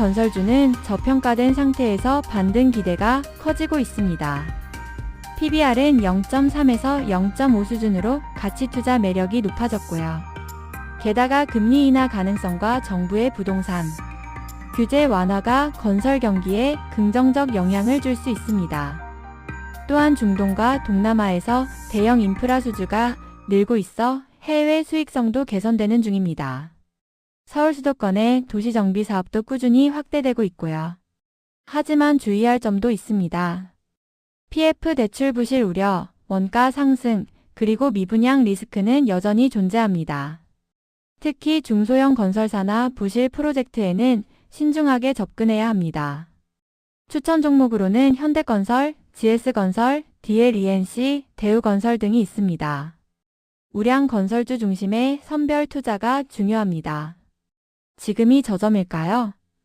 건설주는 저평가된 상태에서 반등 기대가 커지고 있습니다. PBR은 0.3에서 0.5 수준으로 가치 투자 매력이 높아졌고요. 게다가 금리 인하 가능성과 정부의 부동산 규제 완화가 건설 경기에 긍정적 영향을 줄 수 있습니다. 또한 중동과 동남아에서 대형 인프라 수주가 늘고 있어 해외 수익성도 개선되는 중입니다. 서울 수도권의 도시 정비 사업도 꾸준히 확대되고 있고요. 하지만 주의할 점도 있습니다. PF 대출 부실 우려, 원가 상승, 그리고 미분양 리스크는 여전히 존재합니다. 특히 중소형 건설사나 부실 프로젝트에는 신중하게 접근해야 합니다. 추천 종목으로는 현대건설, GS건설, DLENC, 대우건설 등이 있습니다. 우량 건설주 중심의 선별 투자가 중요합니다. 지금이 저점일까요?